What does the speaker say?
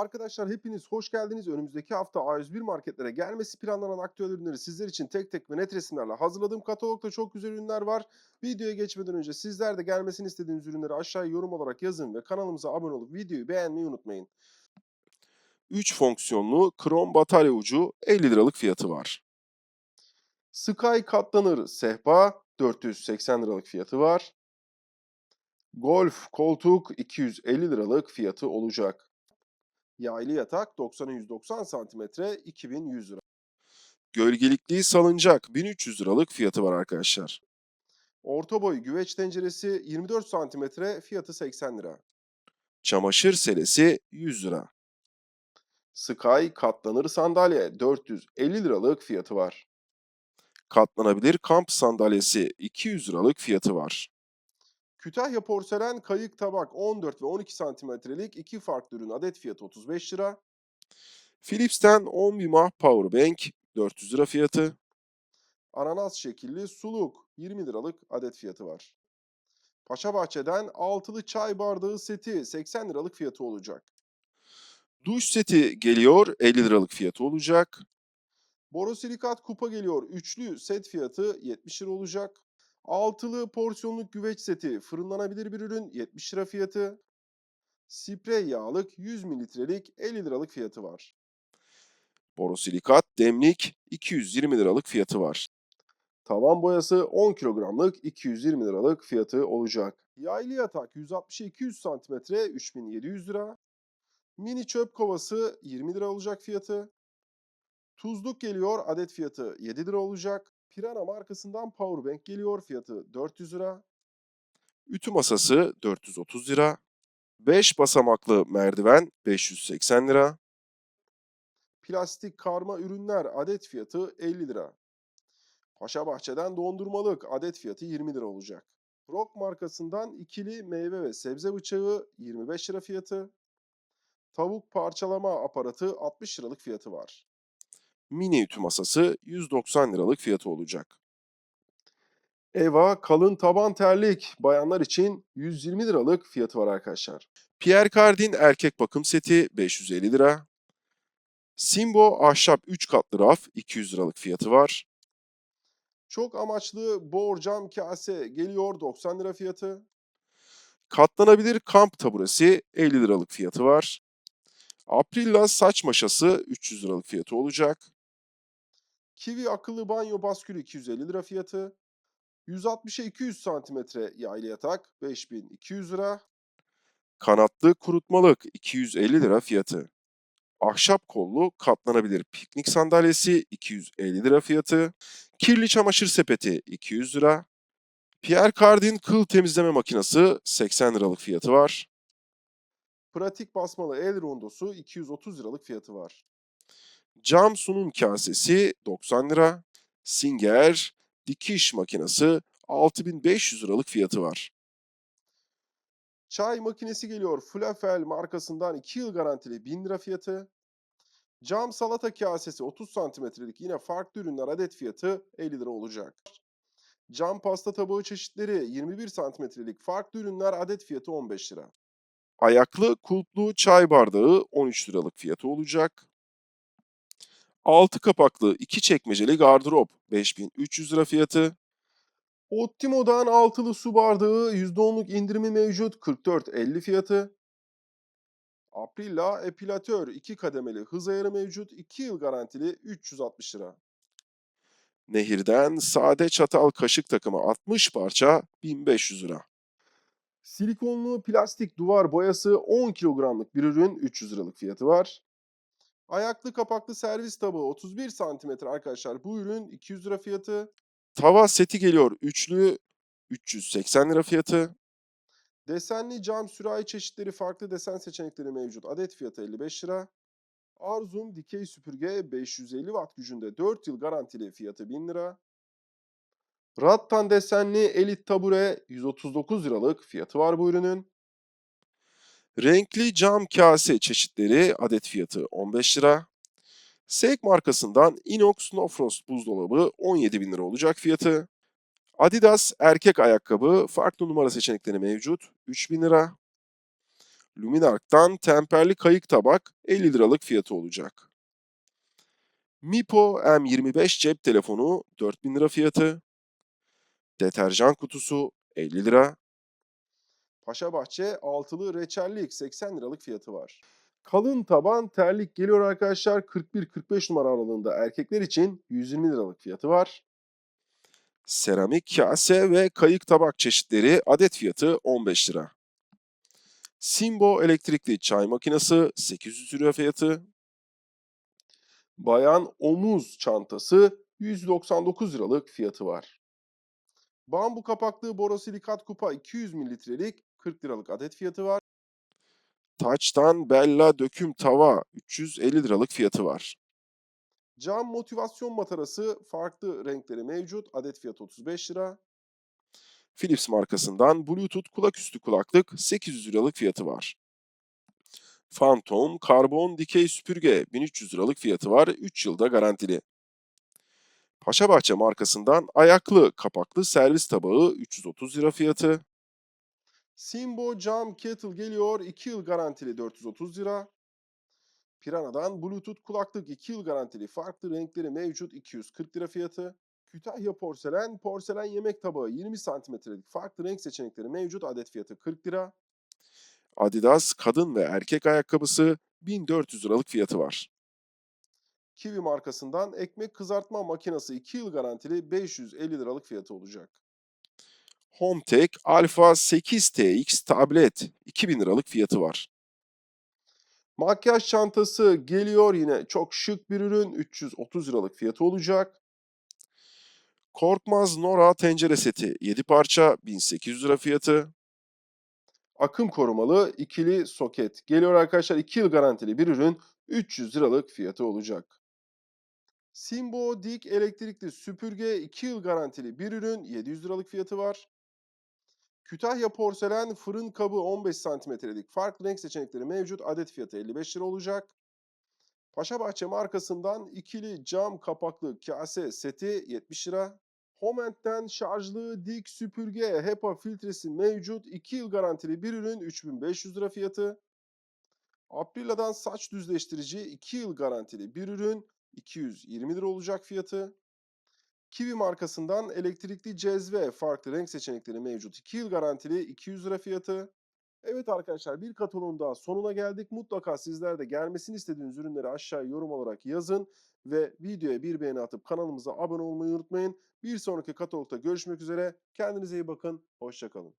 Arkadaşlar hepiniz hoş geldiniz. Önümüzdeki hafta A101 marketlere gelmesi planlanan aktüel ürünleri sizler için tek tek ve net resimlerle hazırladığım katalogda çok güzel ürünler var. Videoya geçmeden önce sizler de gelmesini istediğiniz ürünleri aşağıya yorum olarak yazın ve kanalımıza abone olup videoyu beğenmeyi unutmayın. 3 fonksiyonlu krom batarya ucu 50 liralık fiyatı var. Sky katlanır sehpa 480 liralık fiyatı var. Golf koltuk 250 liralık fiyatı olacak. Yaylı yatak 90'a 190 santimetre 2100 lira. Gölgelikli salıncak 1300 liralık fiyatı var arkadaşlar. Orta boy güveç tenceresi 24 santimetre fiyatı 80 lira. Çamaşır selesi 100 lira. Sky katlanır sandalye 450 liralık fiyatı var. Katlanabilir kamp sandalyesi 200 liralık fiyatı var. Kütahya porselen kayık tabak 14 ve 12 santimetrelik iki farklı ürün adet fiyatı 35 lira. Philips'ten 10 mAh powerbank 400 lira fiyatı. Ananas şekilli suluk 20 liralık adet fiyatı var. Paşabahçe'den altılı çay bardağı seti 80 liralık fiyatı olacak. Duş seti geliyor 50 liralık fiyatı olacak. Borosilikat kupa geliyor üçlü set fiyatı 70 lira olacak. Altılı porsiyonluk güveç seti fırınlanabilir bir ürün 70 lira fiyatı. Sprey yağlık 100 mililitrelik 50 liralık fiyatı var. Borosilikat demlik 220 liralık fiyatı var. Tavan boyası 10 kilogramlık 220 liralık fiyatı olacak. Yaylı yatak 160-200 santimetre 3700 lira. Mini çöp kovası 20 lira olacak fiyatı. Tuzluk geliyor adet fiyatı 7 lira olacak. Pirana markasından Powerbank geliyor fiyatı 400 lira. Ütü masası 430 lira. 5 basamaklı merdiven 580 lira. Plastik karma ürünler adet fiyatı 50 lira. Paşabahçe'den dondurmalık adet fiyatı 20 lira olacak. Rock markasından ikili meyve ve sebze bıçağı 25 lira fiyatı. Tavuk parçalama aparatı 60 liralık fiyatı var. Mini ütü masası 190 liralık fiyatı olacak. Eva kalın taban terlik bayanlar için 120 liralık fiyatı var arkadaşlar. Pierre Cardin erkek bakım seti 550 lira. Simbo ahşap 3 katlı raf 200 liralık fiyatı var. Çok amaçlı bor cam kase geliyor 90 lira fiyatı. Katlanabilir kamp taburesi 50 liralık fiyatı var. Aprilla saç maşası 300 liralık fiyatı olacak. Kiwi akıllı banyo baskülü 250 lira fiyatı. 160'a 200 santimetre yaylı yatak 5200 lira. Kanatlı kurutmalık 250 lira fiyatı. Ahşap kollu katlanabilir piknik sandalyesi 250 lira fiyatı. Kirli çamaşır sepeti 200 lira. Pierre Cardin kıl temizleme makinesi 80 liralık fiyatı var. Pratik basmalı el rondosu 230 liralık fiyatı var. Cam sunum kasesi 90 lira. Singer dikiş makinesi 6500 liralık fiyatı var. Çay makinesi geliyor. Flafel markasından 2 yıl garantili 1000 lira fiyatı. Cam salata kasesi 30 santimetrelik yine farklı ürünler adet fiyatı 50 lira olacak. Cam pasta tabağı çeşitleri 21 santimetrelik farklı ürünler adet fiyatı 15 lira. Ayaklı kulplu çay bardağı 13 liralık fiyatı olacak. 6 kapaklı 2 çekmeceli gardırop 5300 lira fiyatı. Optimo'dan altılı su bardağı %10'luk indirimi mevcut 44.50 fiyatı. Aprilla epilatör 2 kademeli hız ayarı mevcut 2 yıl garantili 360 lira. Nehirden sade çatal kaşık takımı 60 parça 1500 lira. Silikonlu plastik duvar boyası 10 kilogramlık bir ürün 300 liralık fiyatı var. Ayaklı kapaklı servis tabağı 31 santimetre arkadaşlar. Bu ürün 200 lira fiyatı. Tava seti geliyor üçlü 380 lira fiyatı. Desenli cam sürahi çeşitleri farklı desen seçenekleri mevcut. Adet fiyatı 55 lira. Arzum dikey süpürge 550 watt gücünde 4 yıl garantili fiyatı 1000 lira. Rattan desenli elit tabure 139 liralık fiyatı var bu ürünün. Renkli cam kase çeşitleri adet fiyatı 15 lira. Seik markasından Inox No Frost buzdolabı 17 bin lira olacak fiyatı. Adidas erkek ayakkabı farklı numara seçenekleri mevcut 3000 lira. Luminark'tan temperli kayık tabak 50 liralık fiyatı olacak. Mipo M25 cep telefonu 4000 lira fiyatı. Deterjan kutusu 50 lira. Paşabahçe altılı reçellik 80 liralık fiyatı var. Kalın taban terlik geliyor arkadaşlar 41-45 numara aralığında erkekler için 120 liralık fiyatı var. Seramik kase ve kayık tabak çeşitleri adet fiyatı 15 lira. Simbo elektrikli çay makinesi 800 lira fiyatı. Bayan omuz çantası 199 liralık fiyatı var. Bambu kapaklı borosilikat kupa 200 mililitrelik 40 liralık adet fiyatı var. Taç'tan Bella döküm tava 350 liralık fiyatı var. Cam motivasyon matarası farklı renkleri mevcut. Adet fiyatı 35 lira. Philips markasından Bluetooth kulaküstü kulaklık 800 liralık fiyatı var. Phantom karbon dikey süpürge 1300 liralık fiyatı var. 3 yılda garantili. Paşabahçe markasından ayaklı kapaklı servis tabağı 330 lira fiyatı. Simbo cam kettle geliyor 2 yıl garantili 430 lira. Pirana'dan Bluetooth kulaklık 2 yıl garantili farklı renkleri mevcut 240 lira fiyatı. Kütahya porselen porselen yemek tabağı 20 santimetrelik farklı renk seçenekleri mevcut adet fiyatı 40 lira. Adidas kadın ve erkek ayakkabısı 1400 liralık fiyatı var. Kiwi markasından ekmek kızartma makinesi 2 yıl garantili 550 liralık fiyatı olacak. Hometech Alpha 8TX tablet 2000 liralık fiyatı var. Makyaj çantası geliyor yine çok şık bir ürün 330 liralık fiyatı olacak. Korkmaz Nora tencere seti 7 parça 1800 lira fiyatı. Akım korumalı ikili soket geliyor arkadaşlar 2 yıl garantili bir ürün 300 liralık fiyatı olacak. Simbo dik elektrikli süpürge 2 yıl garantili bir ürün 700 liralık fiyatı var. Kütahya porselen fırın kabı 15 santimetrelik farklı renk seçenekleri mevcut. Adet fiyatı 55 lira olacak. Paşabahçe markasından ikili cam kapaklı kase seti 70 lira. Homent'ten şarjlı dik süpürge HEPA filtresi mevcut. 2 yıl garantili bir ürün 3500 lira fiyatı. Aprilia'dan saç düzleştirici 2 yıl garantili bir ürün 220 lira olacak fiyatı. Kiwi markasından elektrikli cezve farklı renk seçenekleri mevcut. 2 yıl garantili 200 lira fiyatı. Evet arkadaşlar bir kataloğun daha sonuna geldik. Mutlaka sizler de gelmesini istediğiniz ürünleri aşağıya yorum olarak yazın. Ve videoya bir beğeni atıp kanalımıza abone olmayı unutmayın. Bir sonraki katalogda görüşmek üzere. Kendinize iyi bakın. Hoşçakalın.